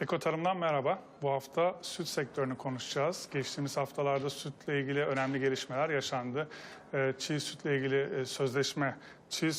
Ekotarım'dan merhaba. Bu hafta süt sektörünü konuşacağız. Geçtiğimiz haftalarda sütle ilgili önemli gelişmeler yaşandı. Ee, Çiğ sütle ilgili e, sözleşme, çiğ e,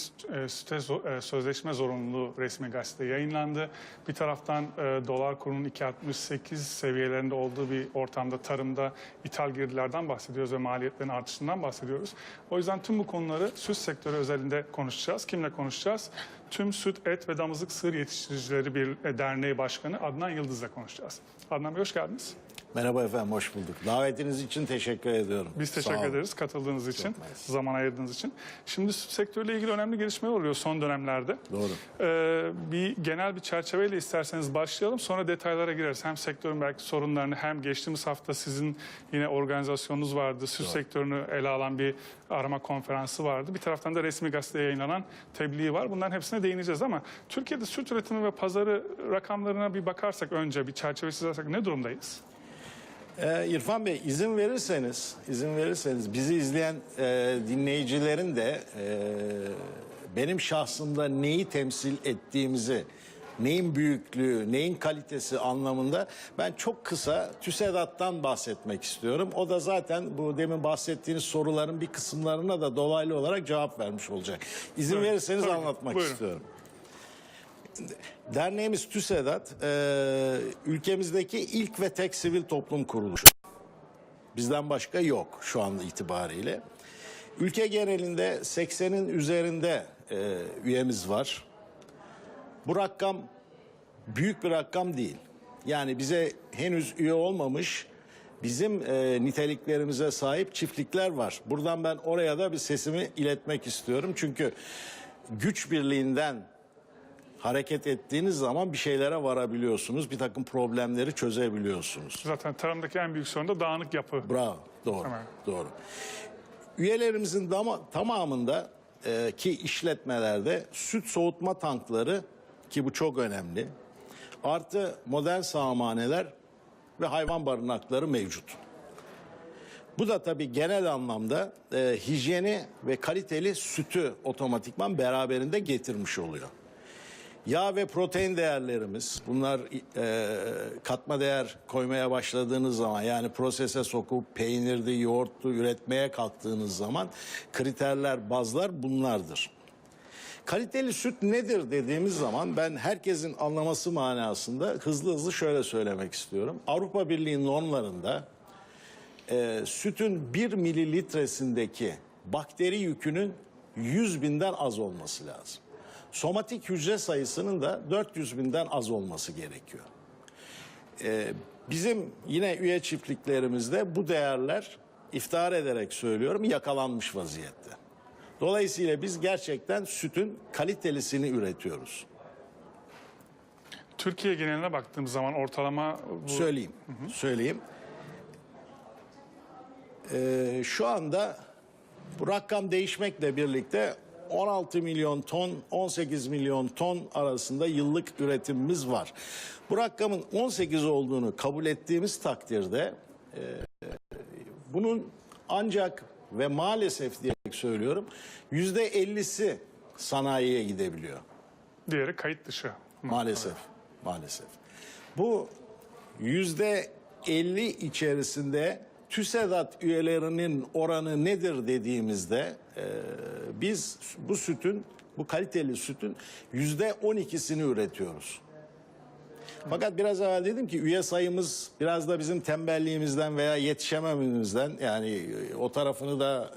süte zo- e, sözleşme zorunluluğu resmi gazetede yayınlandı. Bir taraftan e, dolar kurunun 2.68 seviyelerinde olduğu bir ortamda tarımda ithal girdilerden bahsediyoruz ve maliyetlerin artışından bahsediyoruz. O yüzden tüm bu konuları süt sektörü özelinde konuşacağız. Kimle konuşacağız? Tüm Süt, Et ve Damızlık Sığır Yetiştiricileri Bir e, Derneği Başkanı Adnan Yıldız'la konuşacağız. Adnan Bey hoş geldiniz. Merhaba efendim, hoş bulduk. Davetiniz için teşekkür ediyorum. Biz teşekkür ederiz katıldığınız için, mersi. zaman ayırdığınız için. Şimdi süt sektörüyle ilgili önemli gelişmeler oluyor son dönemlerde. Doğru. Ee, bir genel bir çerçeveyle isterseniz başlayalım. Sonra detaylara gireriz. Hem sektörün belki sorunlarını hem geçtiğimiz hafta sizin yine organizasyonunuz vardı. Süt sektörünü ele alan bir arama konferansı vardı. Bir taraftan da resmi gazeteye yayınlanan tebliği var. Bunların hepsine değineceğiz ama Türkiye'de süt üretimi ve pazarı rakamlarına bir bakarsak önce bir çerçeve çizersek ne durumdayız? Ee, İrfan Bey izin verirseniz, izin verirseniz bizi izleyen e, dinleyicilerin de e, benim şahsımda neyi temsil ettiğimizi, neyin büyüklüğü, neyin kalitesi anlamında ben çok kısa TÜSEDAT'tan bahsetmek istiyorum. O da zaten bu demin bahsettiğiniz soruların bir kısımlarına da dolaylı olarak cevap vermiş olacak. İzin Buyurun. verirseniz Tabii anlatmak Buyurun. istiyorum. Derneğimiz TÜSEDAT, e, ülkemizdeki ilk ve tek sivil toplum kuruluşu. Bizden başka yok şu an itibariyle. Ülke genelinde 80'in üzerinde e, üyemiz var. Bu rakam büyük bir rakam değil. Yani bize henüz üye olmamış bizim e, niteliklerimize sahip çiftlikler var. Buradan ben oraya da bir sesimi iletmek istiyorum. Çünkü güç birliğinden hareket ettiğiniz zaman bir şeylere varabiliyorsunuz. Bir takım problemleri çözebiliyorsunuz. Zaten tarımdaki en büyük sorun da dağınık yapı. Bravo. Doğru. Tamam. Doğru. Üyelerimizin dama- tamamında e, ki işletmelerde süt soğutma tankları ki bu çok önemli. Artı modern sağmaneler ve hayvan barınakları mevcut. Bu da tabii genel anlamda e, hijyeni ve kaliteli sütü otomatikman beraberinde getirmiş oluyor. Yağ ve protein değerlerimiz bunlar e, katma değer koymaya başladığınız zaman yani prosese sokup peynirdi, yoğurttu üretmeye kalktığınız zaman kriterler, bazlar bunlardır. Kaliteli süt nedir dediğimiz zaman ben herkesin anlaması manasında hızlı hızlı şöyle söylemek istiyorum. Avrupa Birliği normlarında e, sütün 1 mililitresindeki bakteri yükünün 100 binden az olması lazım. Somatik hücre sayısının da 400 binden az olması gerekiyor. E, bizim yine üye çiftliklerimizde bu değerler iftihar ederek söylüyorum yakalanmış vaziyette. Dolayısıyla biz gerçekten sütün kalitelisini üretiyoruz. Türkiye geneline baktığımız zaman ortalama bu Söyleyeyim, söyleyeyim. Ee, şu anda bu rakam değişmekle birlikte 16 milyon ton, 18 milyon ton arasında yıllık üretimimiz var. Bu rakamın 18 olduğunu kabul ettiğimiz takdirde e, bunun ancak ve maalesef diye söylüyorum yüzde 50'si sanayiye gidebiliyor. diğeri kayıt dışı. Maalesef, maalesef. Bu yüzde 50 içerisinde TÜSEDAT üyelerinin oranı nedir dediğimizde e, biz bu sütün, bu kaliteli sütün yüzde 12'sini üretiyoruz. Fakat biraz evvel dedim ki üye sayımız biraz da bizim tembelliğimizden veya yetişemememizden yani e, o tarafını da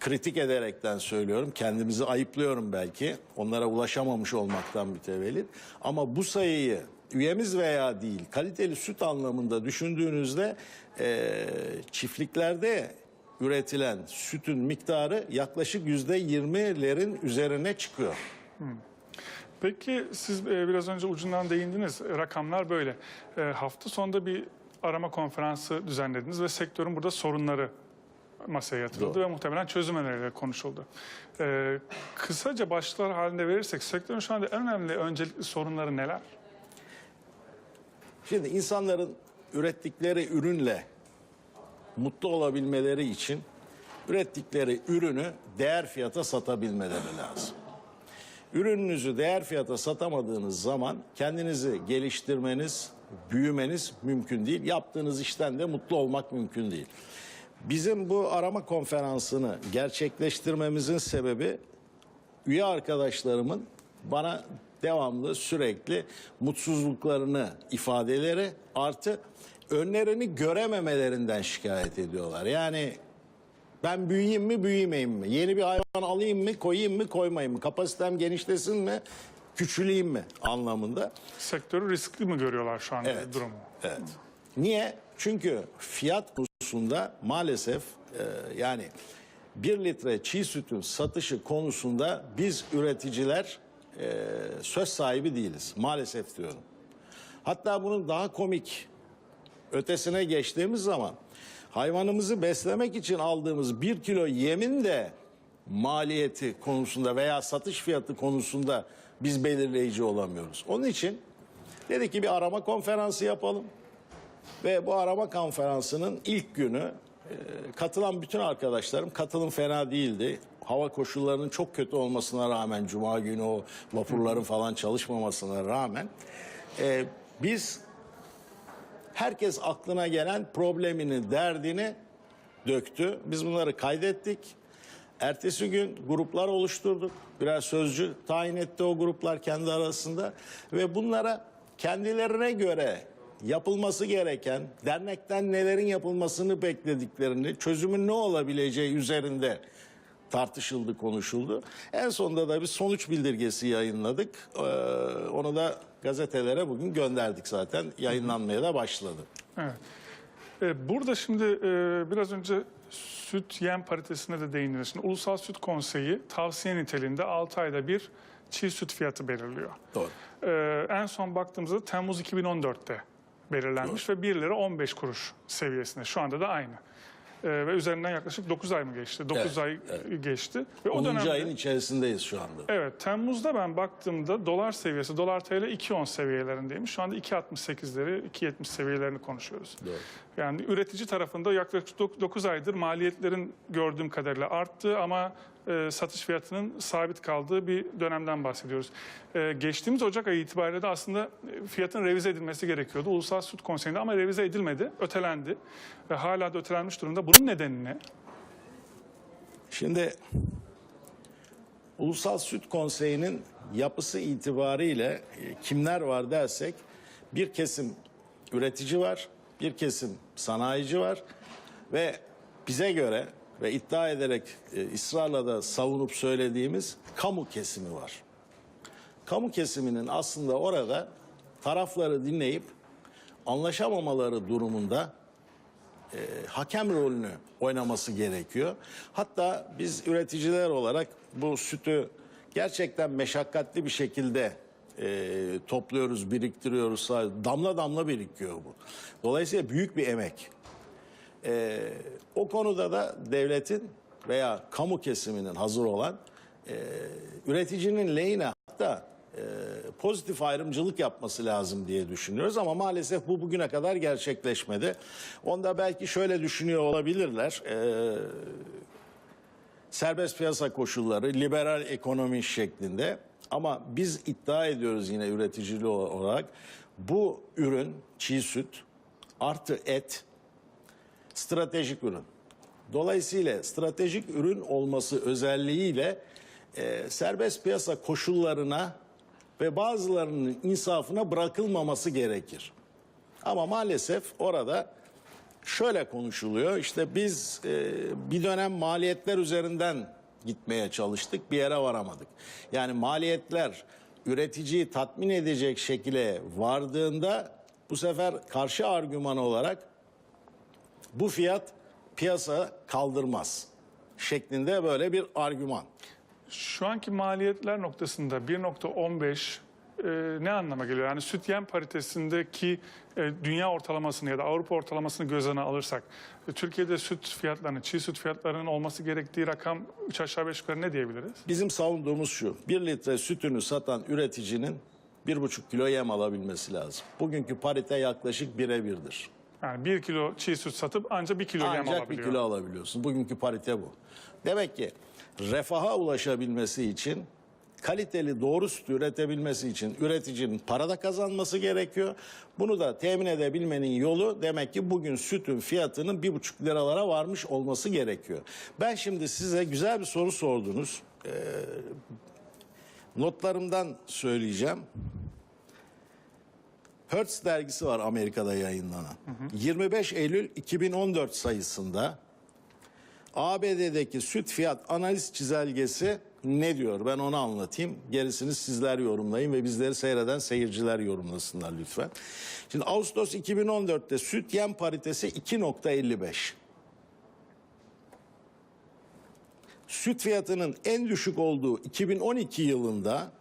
kritik ederekten söylüyorum. Kendimizi ayıplıyorum belki. Onlara ulaşamamış olmaktan mütevellit. Ama bu sayıyı üyemiz veya değil kaliteli süt anlamında düşündüğünüzde eee, çiftliklerde üretilen sütün miktarı yaklaşık yüzde yirmilerin üzerine çıkıyor. Peki siz e, biraz önce ucundan değindiniz. E, Rakamlar böyle. E, Hafta sonunda bir arama konferansı düzenlediniz ve sektörün burada sorunları masaya yatırıldı Doğru. ve muhtemelen çözüm önerileri konuşuldu. E, kısaca başlıklar halinde verirsek sektörün şu anda en önemli öncelikli sorunları neler? Şimdi insanların ürettikleri ürünle mutlu olabilmeleri için ürettikleri ürünü değer fiyata satabilmeleri lazım. ürününüzü değer fiyata satamadığınız zaman kendinizi geliştirmeniz, büyümeniz mümkün değil. Yaptığınız işten de mutlu olmak mümkün değil. Bizim bu arama konferansını gerçekleştirmemizin sebebi üye arkadaşlarımın bana devamlı sürekli mutsuzluklarını ifadeleri artı önlerini görememelerinden şikayet ediyorlar. Yani ben büyüyeyim mi büyümeyeyim mi? Yeni bir hayvan alayım mı koyayım mı koymayayım mı? Kapasitem genişlesin mi küçüleyim mi anlamında. Sektörü riskli mi görüyorlar şu anda Evet. durumu? Evet. Niye? Çünkü fiyat konusunda maalesef e, yani bir litre çiğ sütün satışı konusunda biz üreticiler e, söz sahibi değiliz. Maalesef diyorum. Hatta bunun daha komik ötesine geçtiğimiz zaman hayvanımızı beslemek için aldığımız bir kilo yemin de maliyeti konusunda veya satış fiyatı konusunda biz belirleyici olamıyoruz. Onun için dedi ki bir arama konferansı yapalım. Ve bu arama konferansının ilk günü e, katılan bütün arkadaşlarım katılım fena değildi. Hava koşullarının çok kötü olmasına rağmen cuma günü o vapurların falan çalışmamasına rağmen e, biz herkes aklına gelen problemini, derdini döktü. Biz bunları kaydettik. Ertesi gün gruplar oluşturduk. Birer sözcü tayin etti o gruplar kendi arasında. Ve bunlara kendilerine göre yapılması gereken, dernekten nelerin yapılmasını beklediklerini, çözümün ne olabileceği üzerinde tartışıldı, konuşuldu. En sonunda da bir sonuç bildirgesi yayınladık. Ee, onu da gazetelere bugün gönderdik zaten. Yayınlanmaya da başladı. Evet. Ee, Burada şimdi e, biraz önce süt yem paritesine de değindiniz. Şimdi Ulusal Süt Konseyi tavsiye niteliğinde 6 ayda bir çiğ süt fiyatı belirliyor. Doğru. Ee, en son baktığımızda Temmuz 2014'te belirlenmiş ve 1 lira 15 kuruş seviyesinde. Şu anda da aynı. Ee, ve üzerinden yaklaşık 9 ay mı geçti? 9 Evet, ay geçti. Ve o 10. dönemde ayın içerisindeyiz şu anda. Evet, Temmuz'da ben baktığımda dolar seviyesi, dolar TL 2.10 seviyelerindeymiş. Şu anda 2.68'leri, 2.70 seviyelerini konuşuyoruz. Doğru. Yani üretici tarafında yaklaşık 9 aydır maliyetlerin gördüğüm kadarıyla arttı ama e, satış fiyatının sabit kaldığı bir dönemden bahsediyoruz. E, geçtiğimiz Ocak ayı itibariyle de aslında e, fiyatın revize edilmesi gerekiyordu. Ulusal Süt Konseyi'nde ama revize edilmedi, ötelendi. Ve hala da ötelenmiş durumda. Bunun nedeni ne? Şimdi Ulusal Süt Konseyi'nin yapısı itibariyle e, kimler var dersek bir kesim üretici var, bir kesim sanayici var ve bize göre ve iddia ederek e, ısrarla da savunup söylediğimiz kamu kesimi var. Kamu kesiminin aslında orada tarafları dinleyip anlaşamamaları durumunda e, hakem rolünü oynaması gerekiyor. Hatta biz üreticiler olarak bu sütü gerçekten meşakkatli bir şekilde e, topluyoruz, biriktiriyoruz. Damla damla birikiyor bu. Dolayısıyla büyük bir emek. E, o konuda da devletin veya kamu kesiminin hazır olan e, üreticinin lehine hatta e, pozitif ayrımcılık yapması lazım diye düşünüyoruz ama maalesef bu bugüne kadar gerçekleşmedi. Onda belki şöyle düşünüyor olabilirler. E, serbest piyasa koşulları, liberal ekonomi şeklinde ama biz iddia ediyoruz yine üreticili olarak bu ürün çiğ süt artı et stratejik ürün. Dolayısıyla stratejik ürün olması özelliğiyle e, serbest piyasa koşullarına ve bazılarının insafına bırakılmaması gerekir. Ama maalesef orada şöyle konuşuluyor. İşte biz e, bir dönem maliyetler üzerinden gitmeye çalıştık, bir yere varamadık. Yani maliyetler üreticiyi tatmin edecek şekilde vardığında bu sefer karşı argüman olarak bu fiyat piyasa kaldırmaz şeklinde böyle bir argüman. Şu anki maliyetler noktasında 1.15 e, ne anlama geliyor? Yani süt yem paritesindeki e, dünya ortalamasını ya da Avrupa ortalamasını göz önüne alırsak e, Türkiye'de süt fiyatlarının, çiğ süt fiyatlarının olması gerektiği rakam 3 aşağı 5 yukarı ne diyebiliriz? Bizim savunduğumuz şu. Bir litre sütünü satan üreticinin bir buçuk kilo yem alabilmesi lazım. Bugünkü parite yaklaşık bire birdir. Yani 1 kilo çiğ süt satıp ancak 1 kilo yem Ancak bir alabiliyor. kilo alabiliyorsun. Bugünkü parite bu. Demek ki refaha ulaşabilmesi için kaliteli doğru süt üretebilmesi için üreticinin para da kazanması gerekiyor. Bunu da temin edebilmenin yolu demek ki bugün sütün fiyatının bir buçuk liralara varmış olması gerekiyor. Ben şimdi size güzel bir soru sordunuz. Ee, notlarımdan söyleyeceğim. Hertz dergisi var Amerika'da yayınlanan. 25 Eylül 2014 sayısında ABD'deki süt fiyat analiz çizelgesi ne diyor? Ben onu anlatayım. Gerisini sizler yorumlayın ve bizleri seyreden seyirciler yorumlasınlar lütfen. Şimdi Ağustos 2014'te süt yem paritesi 2.55. Süt fiyatının en düşük olduğu 2012 yılında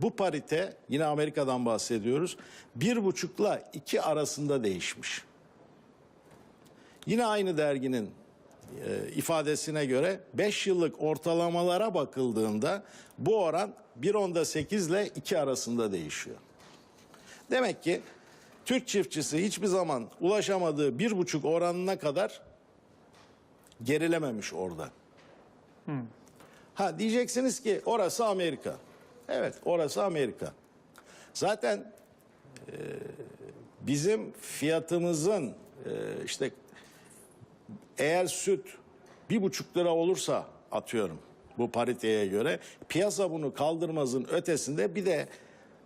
bu parite yine Amerika'dan bahsediyoruz. Bir buçukla iki arasında değişmiş. Yine aynı derginin e, ifadesine göre 5 yıllık ortalamalara bakıldığında bu oran 1.8 ile 2 arasında değişiyor. Demek ki Türk çiftçisi hiçbir zaman ulaşamadığı bir buçuk oranına kadar gerilememiş orada. Ha diyeceksiniz ki orası Amerika. Evet orası Amerika. Zaten e, bizim fiyatımızın e, işte eğer süt bir buçuk lira olursa atıyorum bu pariteye göre piyasa bunu kaldırmazın ötesinde bir de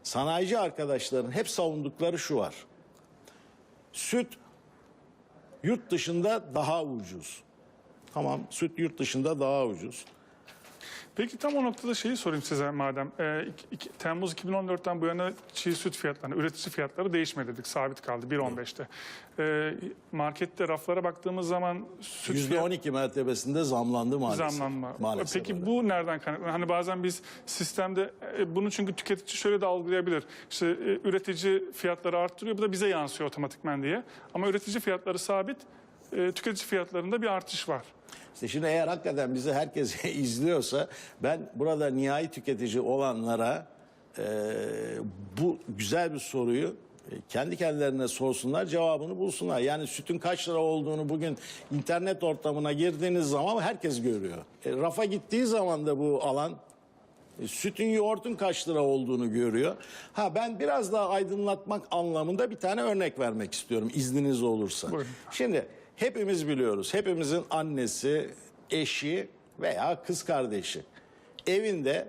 sanayici arkadaşların hep savundukları şu var. Süt yurt dışında daha ucuz. Tamam süt yurt dışında daha ucuz. Peki tam o noktada şeyi sorayım size madem. Ee, iki- iki- Temmuz 2014'ten bu yana çiğ süt fiyatları, üretici fiyatları değişmedi dedik. Sabit kaldı 1.15'te. Ee, markette raflara baktığımız zaman süt Yüzde fiyat- 12 mertebesinde zamlandı maalesef. zamlanma. Maalesef Peki öyle. bu nereden kaynaklanıyor? Hani bazen biz sistemde e, bunu çünkü tüketici şöyle de algılayabilir. İşte e, üretici fiyatları arttırıyor bu da bize yansıyor otomatikman diye. Ama üretici fiyatları sabit, e, tüketici fiyatlarında bir artış var. İşte şimdi eğer hakikaten bizi herkes izliyorsa ben burada nihai tüketici olanlara e, bu güzel bir soruyu e, kendi kendilerine sorsunlar cevabını bulsunlar. Yani sütün kaç lira olduğunu bugün internet ortamına girdiğiniz zaman herkes görüyor. E, rafa gittiği zaman da bu alan e, Sütün yoğurtun kaç lira olduğunu görüyor. Ha ben biraz daha aydınlatmak anlamında bir tane örnek vermek istiyorum izniniz olursa. Buyurun. Şimdi hepimiz biliyoruz. Hepimizin annesi, eşi veya kız kardeşi evinde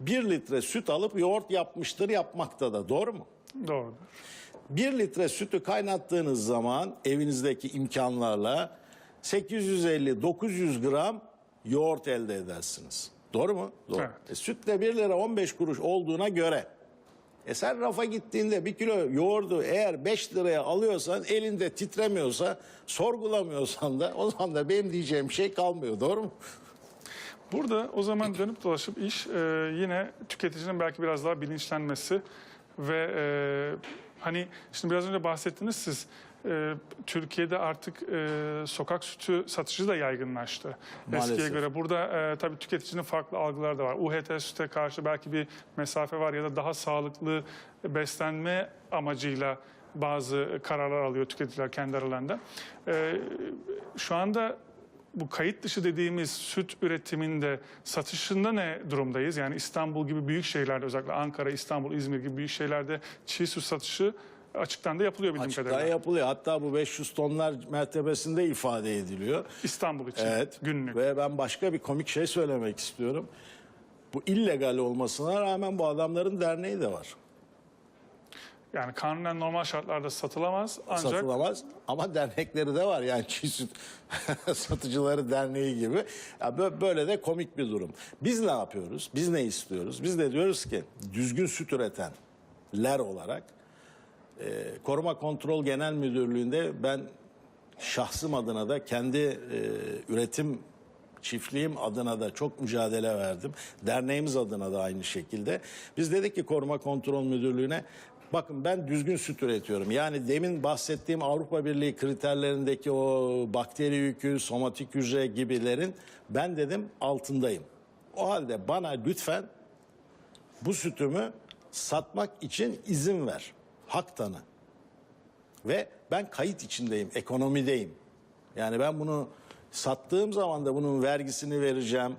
bir litre süt alıp yoğurt yapmıştır yapmakta da doğru mu? Doğrudur. Bir litre sütü kaynattığınız zaman evinizdeki imkanlarla 850-900 gram yoğurt elde edersiniz. Doğru mu? Doğru. Evet. E, süt de 1 lira 15 kuruş olduğuna göre e sen rafa gittiğinde bir kilo yoğurdu eğer 5 liraya alıyorsan elinde titremiyorsa sorgulamıyorsan da o zaman da benim diyeceğim şey kalmıyor doğru mu? Burada o zaman dönüp dolaşıp iş e, yine tüketicinin belki biraz daha bilinçlenmesi ve e, hani şimdi biraz önce bahsettiniz siz e, Türkiye'de artık e, sokak sütü satışı da yaygınlaştı eskiye Maalesef. göre. Burada e, tabii tüketicinin farklı algıları da var. UHT süte karşı belki bir mesafe var ya da daha sağlıklı beslenme amacıyla bazı kararlar alıyor tüketiciler kendi aralarında. E, şu anda bu kayıt dışı dediğimiz süt üretiminde satışında ne durumdayız? Yani İstanbul gibi büyük şehirlerde özellikle Ankara, İstanbul, İzmir gibi büyük şehirlerde çiğ süt satışı açıktan da yapılıyor bildiğim Açıkta kadarıyla. yapılıyor. Hatta bu 500 tonlar mertebesinde ifade ediliyor. İstanbul için Evet. günlük. Ve ben başka bir komik şey söylemek istiyorum. Bu illegal olmasına rağmen bu adamların derneği de var. Yani kanunen normal şartlarda satılamaz ancak Satılamaz ama dernekleri de var. Yani çiğ süt satıcıları derneği gibi. Ya bö- böyle de komik bir durum. Biz ne yapıyoruz? Biz ne istiyoruz? Biz de diyoruz ki düzgün süt üretenler olarak e, Koruma Kontrol Genel Müdürlüğü'nde ben şahsım adına da kendi e, üretim çiftliğim adına da çok mücadele verdim. Derneğimiz adına da aynı şekilde. Biz dedik ki Koruma Kontrol Müdürlüğü'ne bakın ben düzgün süt üretiyorum. Yani demin bahsettiğim Avrupa Birliği kriterlerindeki o bakteri yükü, somatik hücre gibilerin ben dedim altındayım. O halde bana lütfen bu sütümü satmak için izin ver. Hak tanı. Ve ben kayıt içindeyim, ekonomideyim. Yani ben bunu sattığım zaman da bunun vergisini vereceğim.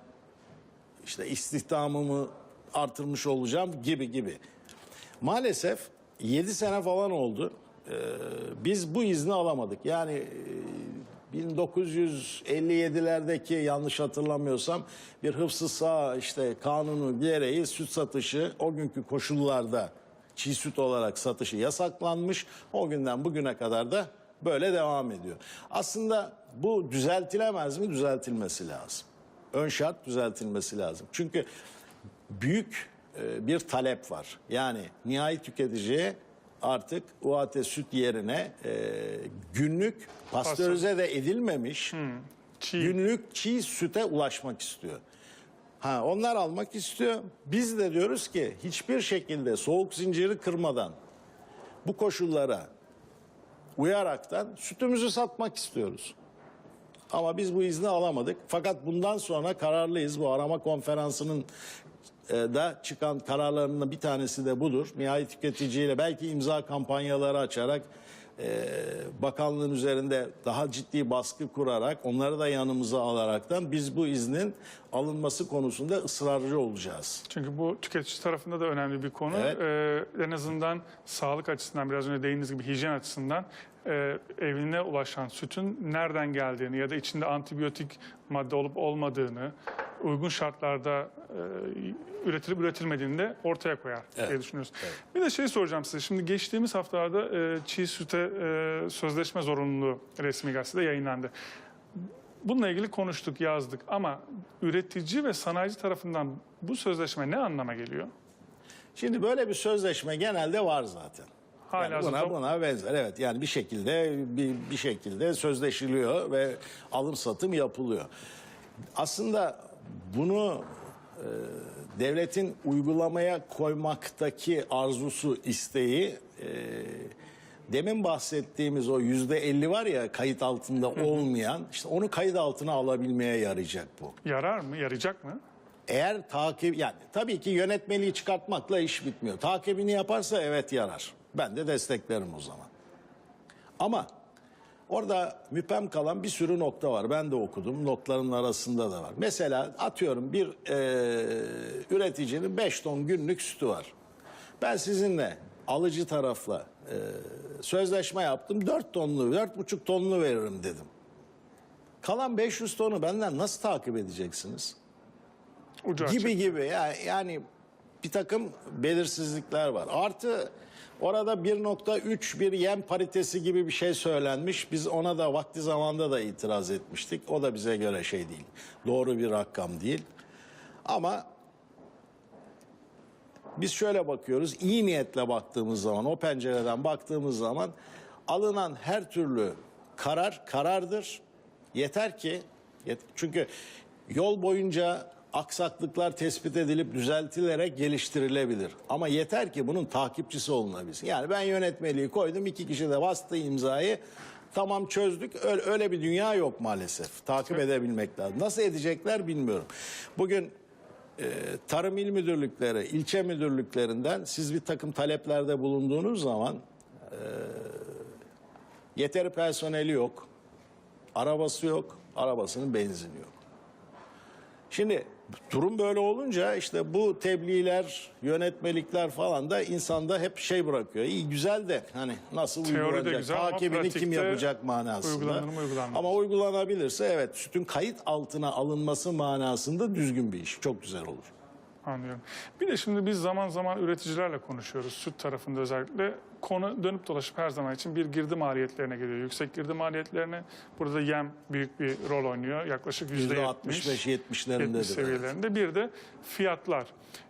İşte istihdamımı artırmış olacağım gibi gibi. Maalesef 7 sene falan oldu. Ee, biz bu izni alamadık. Yani e, 1957'lerdeki yanlış hatırlamıyorsam bir hıfzı sağ işte kanunu gereği süt satışı o günkü koşullarda çiğ süt olarak satışı yasaklanmış. O günden bugüne kadar da böyle devam ediyor. Aslında bu düzeltilemez mi? Düzeltilmesi lazım. Ön şart düzeltilmesi lazım. Çünkü büyük e, bir talep var. Yani nihai tüketiciye artık UAT süt yerine e, günlük pastörize de edilmemiş Çiğ. günlük çiğ süte ulaşmak istiyor. Ha onlar almak istiyor. Biz de diyoruz ki hiçbir şekilde soğuk zinciri kırmadan bu koşullara uyaraktan sütümüzü satmak istiyoruz. Ama biz bu izni alamadık. Fakat bundan sonra kararlıyız. Bu arama konferansının e, da çıkan kararlarının bir tanesi de budur. Nihai tüketiciyle belki imza kampanyaları açarak e, bakanlığın üzerinde daha ciddi baskı kurarak onları da yanımıza alaraktan biz bu iznin alınması konusunda ısrarcı olacağız. Çünkü bu tüketici tarafında da önemli bir konu. Evet. Ee, en azından sağlık açısından biraz önce değindiğiniz gibi hijyen açısından e, evine ulaşan sütün nereden geldiğini ya da içinde antibiyotik madde olup olmadığını uygun şartlarda e, üretilip üretilmediğini de ortaya koyar diye düşünüyoruz. Bir de şey soracağım size. Şimdi geçtiğimiz haftalarda e, çiğ süte e, sözleşme zorunluluğu resmi gazetede yayınlandı. Bununla ilgili konuştuk, yazdık ama üretici ve sanayici tarafından bu sözleşme ne anlama geliyor? Şimdi böyle bir sözleşme genelde var zaten. Hala Yani buna, buna benzer evet yani bir şekilde bir, bir şekilde sözleşiliyor ve alım satım yapılıyor. Aslında bunu devletin uygulamaya koymaktaki arzusu isteği e, demin bahsettiğimiz o yüzde elli var ya kayıt altında olmayan işte onu kayıt altına alabilmeye yarayacak bu. Yarar mı, yarayacak mı? Eğer takip yani tabii ki yönetmeliği çıkartmakla iş bitmiyor. Takibini yaparsa evet yarar. Ben de desteklerim o zaman. Ama orada müpem kalan bir sürü nokta var. Ben de okudum. Notların arasında da var. Mesela atıyorum bir eee, üreticinin 5 ton günlük sütü var. Ben sizinle alıcı tarafla eee, sözleşme yaptım. 4 tonlu, 4,5 tonlu veririm dedim. Kalan 500 tonu benden nasıl takip edeceksiniz? Ucu açık. gibi gibi yani, yani bir takım belirsizlikler var. Artı orada 1.3 bir yem paritesi gibi bir şey söylenmiş. Biz ona da vakti zamanda da itiraz etmiştik. O da bize göre şey değil. Doğru bir rakam değil. Ama biz şöyle bakıyoruz. iyi niyetle baktığımız zaman, o pencereden baktığımız zaman alınan her türlü karar karardır. Yeter ki çünkü yol boyunca aksaklıklar tespit edilip düzeltilerek geliştirilebilir. Ama yeter ki bunun takipçisi olunabilsin. Yani ben yönetmeliği koydum, iki kişi de bastı imzayı. Tamam çözdük. Öyle, öyle bir dünya yok maalesef. Takip edebilmek lazım. Nasıl edecekler bilmiyorum. Bugün e, Tarım İl Müdürlükleri, ilçe müdürlüklerinden siz bir takım taleplerde bulunduğunuz zaman e, yeteri personeli yok, arabası yok, arabasının benzini yok. Şimdi durum böyle olunca işte bu tebliğler, yönetmelikler falan da insanda hep şey bırakıyor. İyi güzel de hani nasıl Teoride uygulanacak, güzel takibini kim yapacak manasında. uygulanır mı, uygulanmaz Ama uygulanabilirse evet sütün kayıt altına alınması manasında düzgün bir iş. Çok güzel olur. Anlıyorum. Bir de şimdi biz zaman zaman üreticilerle konuşuyoruz. Süt tarafında özellikle. Konu dönüp dolaşıp her zaman için bir girdi maliyetlerine geliyor. Yüksek girdi maliyetlerine. Burada yem büyük bir rol oynuyor. Yaklaşık yüzde yetmiş. %65-70'lerindedir. 70 evet. seviyelerinde. Bir de fiyatlar.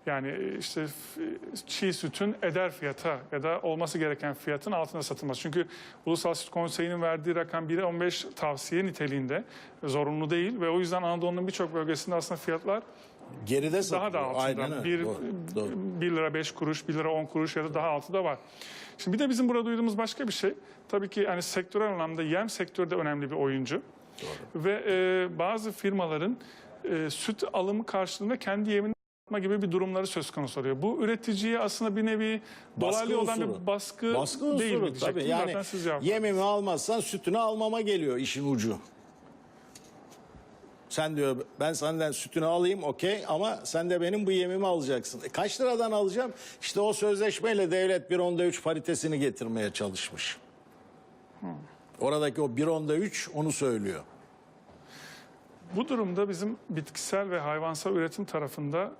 Yani işte f- çiğ sütün eder fiyata ya da olması gereken fiyatın altında satılması. Çünkü Ulusal Süt Konseyi'nin verdiği rakam 1'e 15 tavsiye niteliğinde zorunlu değil ve o yüzden Anadolu'nun birçok bölgesinde aslında fiyatlar Geride satılıyor. daha da altında. Aynen öyle. Bir, Doğru, doğru. 1 lira 5 kuruş, 1 lira 10 kuruş ya da daha altı da var. Şimdi bir de bizim burada duyduğumuz başka bir şey. Tabii ki yani sektörel anlamda yem sektörü de önemli bir oyuncu. Ve e, bazı firmaların e, süt alımı karşılığında kendi yemini yapma gibi bir durumları söz konusu oluyor. Bu üreticiye aslında bir nevi dolaylı olan unsuru. bir baskı, Baskı değil mi unsuru diyecektim. tabii. Yani Zaten siz cevap yemimi almazsan sütünü almama geliyor işin ucu. Sen diyor ben senden sütünü alayım okey ama sen de benim bu yemimi alacaksın. E, kaç liradan alacağım? İşte o sözleşmeyle devlet bir onda üç paritesini getirmeye çalışmış. Oradaki o bir onda üç onu söylüyor. Bu durumda bizim bitkisel ve hayvansal üretim tarafında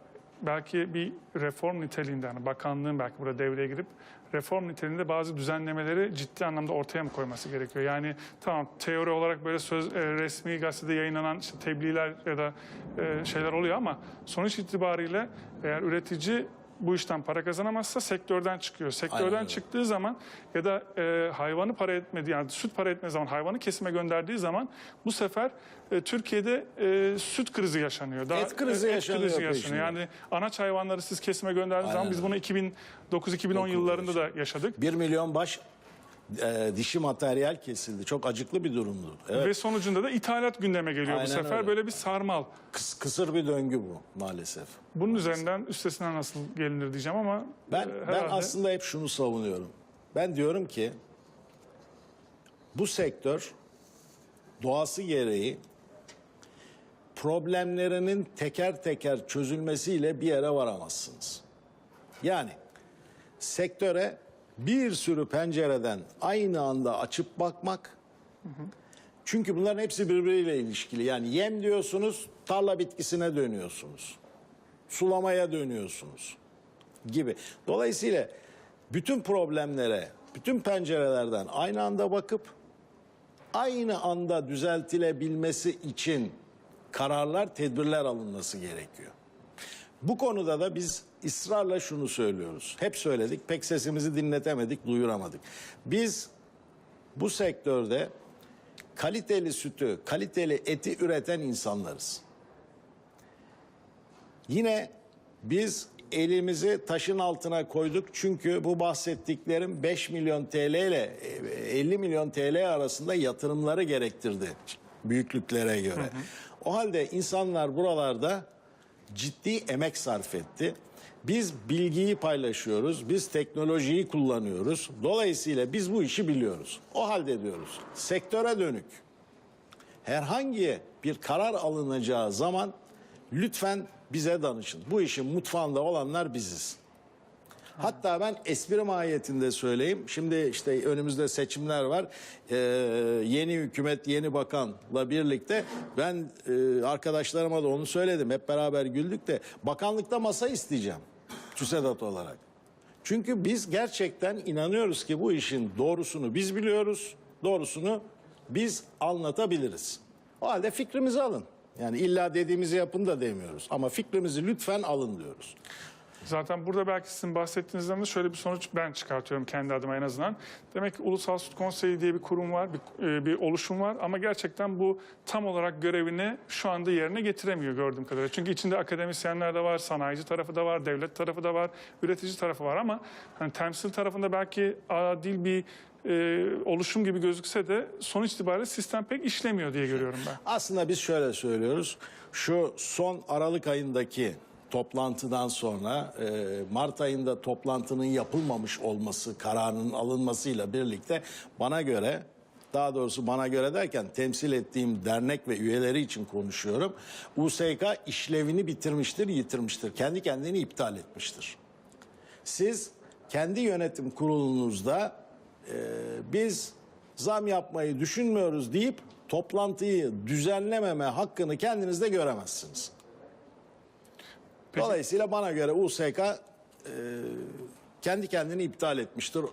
belki bir reform niteliğinde, yani bakanlığın belki burada devreye girip reform niteliğinde bazı düzenlemeleri ciddi anlamda ortaya mı koyması gerekiyor? Yani tamam teori olarak böyle söz e, resmi gazetede yayınlanan işte tebliğler ya da e, şeyler oluyor ama sonuç itibariyle eğer üretici bu işten para kazanamazsa sektörden çıkıyor. Aynen Sektörden öyle. çıktığı zaman ya da e, hayvanı para etmediği yani süt para etmediği zaman hayvanı kesime gönderdiği zaman bu sefer e, Türkiye'de e, süt krizi yaşanıyor. Daha, Et krizi e, yaşanıyor peşinde. Yani anaç hayvanları siz kesime gönderdiğiniz zaman Aynen biz bunu 2009-2010 yıllarında da yaşadık. Bir milyon baş e, dişi materyal kesildi. Çok acıklı bir durumdu. Evet. Ve sonucunda da ithalat gündeme geliyor Aynen bu sefer. öyle. Böyle bir sarmal. Kıs- kısır bir döngü bu maalesef. Bunun üzerinden üstesinden nasıl gelinir diyeceğim ama Ben e, ben aslında hep şunu savunuyorum. Ben diyorum ki bu sektör doğası gereği problemlerinin teker teker çözülmesiyle bir yere varamazsınız. Yani sektöre bir sürü pencereden aynı anda açıp bakmak. Çünkü bunların hepsi birbiriyle ilişkili. Yani yem diyorsunuz, tarla bitkisine dönüyorsunuz. Sulamaya dönüyorsunuz gibi. Dolayısıyla bütün problemlere, bütün pencerelerden aynı anda bakıp aynı anda düzeltilebilmesi için kararlar, tedbirler alınması gerekiyor. Bu konuda da biz ısrarla şunu söylüyoruz. Hep söyledik, pek sesimizi dinletemedik, duyuramadık. Biz bu sektörde kaliteli sütü, kaliteli eti üreten insanlarız. Yine biz elimizi taşın altına koyduk çünkü bu bahsettiklerim 5 milyon TL ile e, 50 milyon TL arasında yatırımları gerektirdi büyüklüklere göre. O halde insanlar buralarda ciddi emek sarf etti. Biz bilgiyi paylaşıyoruz, biz teknolojiyi kullanıyoruz. Dolayısıyla biz bu işi biliyoruz. O halde diyoruz sektöre dönük herhangi bir karar alınacağı zaman lütfen bize danışın. Bu işin mutfağında olanlar biziz. Hatta ben espri mahiyetinde söyleyeyim. Şimdi işte önümüzde seçimler var. Ee, yeni hükümet, yeni bakanla birlikte ben e, arkadaşlarıma da onu söyledim. Hep beraber güldük de bakanlıkta masa isteyeceğim. TÜSEDAT olarak. Çünkü biz gerçekten inanıyoruz ki bu işin doğrusunu biz biliyoruz. Doğrusunu biz anlatabiliriz. O halde fikrimizi alın. Yani illa dediğimizi yapın da demiyoruz. Ama fikrimizi lütfen alın diyoruz. Zaten burada belki sizin bahsettiğinizden de şöyle bir sonuç ben çıkartıyorum kendi adıma en azından. Demek ki Ulusal Süt Konseyi diye bir kurum var, bir, e, bir oluşum var ama gerçekten bu tam olarak görevini şu anda yerine getiremiyor gördüğüm kadarıyla. Çünkü içinde akademisyenler de var, sanayici tarafı da var, devlet tarafı da var, üretici tarafı var ama hani temsil tarafında belki adil bir e, oluşum gibi gözükse de sonuç itibariyle sistem pek işlemiyor diye görüyorum ben. Aslında biz şöyle söylüyoruz. Şu son Aralık ayındaki toplantıdan sonra e, Mart ayında toplantının yapılmamış olması kararının alınmasıyla birlikte bana göre daha doğrusu bana göre derken temsil ettiğim dernek ve üyeleri için konuşuyorum. USK işlevini bitirmiştir, yitirmiştir. Kendi kendini iptal etmiştir. Siz kendi yönetim kurulunuzda e, biz zam yapmayı düşünmüyoruz deyip toplantıyı düzenlememe hakkını kendinizde göremezsiniz. Peki. Dolayısıyla bana göre USK e, kendi kendini iptal etmiştir.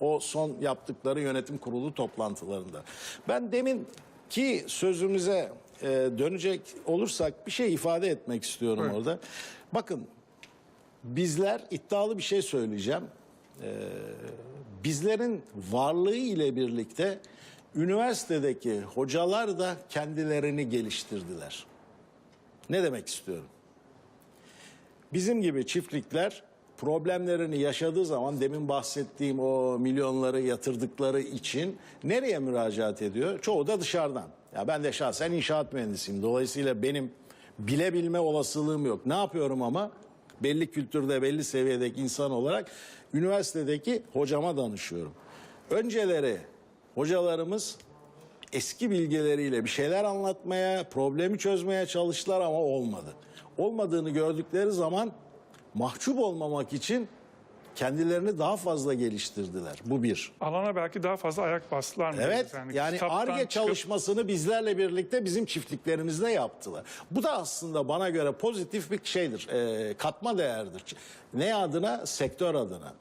O son yaptıkları yönetim kurulu toplantılarında. Ben demin ki sözümüze e, dönecek olursak bir şey ifade etmek istiyorum Buyurun. orada. Bakın bizler iddialı bir şey söyleyeceğim. Ee, bizlerin varlığı ile birlikte üniversitedeki hocalar da kendilerini geliştirdiler. Ne demek istiyorum? Bizim gibi çiftlikler problemlerini yaşadığı zaman demin bahsettiğim o milyonları yatırdıkları için nereye müracaat ediyor? Çoğu da dışarıdan. Ya ben de şahsen inşaat mühendisiyim. Dolayısıyla benim bilebilme olasılığım yok. Ne yapıyorum ama belli kültürde belli seviyedeki insan olarak üniversitedeki hocama danışıyorum. Önceleri hocalarımız eski bilgileriyle bir şeyler anlatmaya, problemi çözmeye çalıştılar ama olmadı. Olmadığını gördükleri zaman mahcup olmamak için kendilerini daha fazla geliştirdiler. Bu bir. Alana belki daha fazla ayak bastılar mı? Evet yani ARGE çıkıp- çalışmasını bizlerle birlikte bizim çiftliklerimizde yaptılar. Bu da aslında bana göre pozitif bir şeydir, e, katma değerdir. Ne adına? Sektör adına.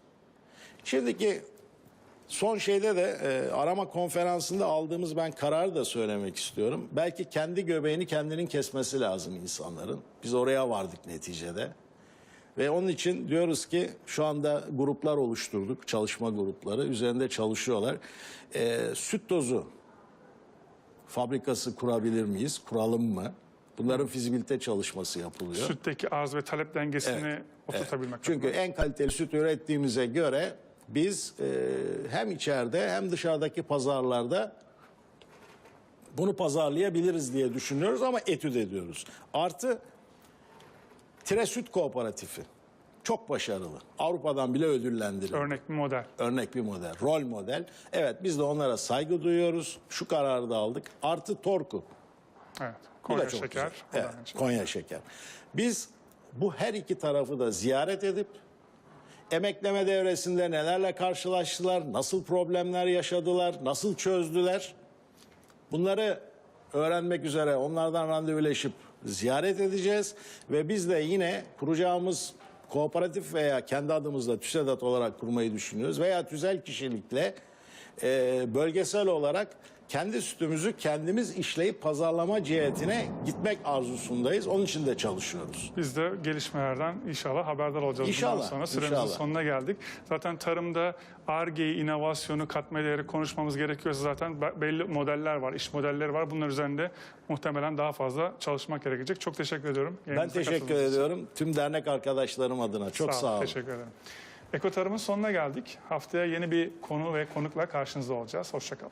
Şimdiki son şeyde de e, arama konferansında aldığımız ben kararı da söylemek istiyorum. Belki kendi göbeğini kendinin kesmesi lazım insanların. Biz oraya vardık neticede. Ve onun için diyoruz ki şu anda gruplar oluşturduk, çalışma grupları. Üzerinde çalışıyorlar. Ee, süt tozu fabrikası kurabilir miyiz, kuralım mı? Bunların fizibilite çalışması yapılıyor. Sütteki arz ve talep dengesini oturtabilmek. Çünkü en kaliteli süt ürettiğimize göre biz e, hem içeride hem dışarıdaki pazarlarda bunu pazarlayabiliriz diye düşünüyoruz ama etüt ediyoruz. Artı Tire Süt Kooperatifi çok başarılı. Avrupa'dan bile ödüllendirildi. Örnek bir model. Örnek bir model, rol model. Evet biz de onlara saygı duyuyoruz. Şu kararı da aldık. Artı Torku. Evet. Konya şeker. Evet. Konya şeker. Biz bu her iki tarafı da ziyaret edip emekleme devresinde nelerle karşılaştılar, nasıl problemler yaşadılar, nasıl çözdüler. Bunları öğrenmek üzere onlardan randevuleşip ziyaret edeceğiz ve biz de yine kuracağımız kooperatif veya kendi adımızla TÜSEDAT olarak kurmayı düşünüyoruz veya tüzel kişilikle e, bölgesel olarak kendi sütümüzü kendimiz işleyip pazarlama cihetine gitmek arzusundayız. Onun için de çalışıyoruz. Biz de gelişmelerden inşallah haberdar olacağız. İnşallah, Bundan sonra süremizin inşallah. sonuna geldik. Zaten tarımda ARGE'yi, inovasyonu, katma değeri konuşmamız gerekiyorsa zaten be- belli modeller var, iş modelleri var. Bunlar üzerinde muhtemelen daha fazla çalışmak gerekecek. Çok teşekkür ediyorum. Ben Yayınımıza teşekkür katıldığınız için. ediyorum tüm dernek arkadaşlarım adına. Çok sağ, olun. Teşekkür ederim. Eko Tarım'ın sonuna geldik. Haftaya yeni bir konu ve konukla karşınızda olacağız. Hoşçakalın.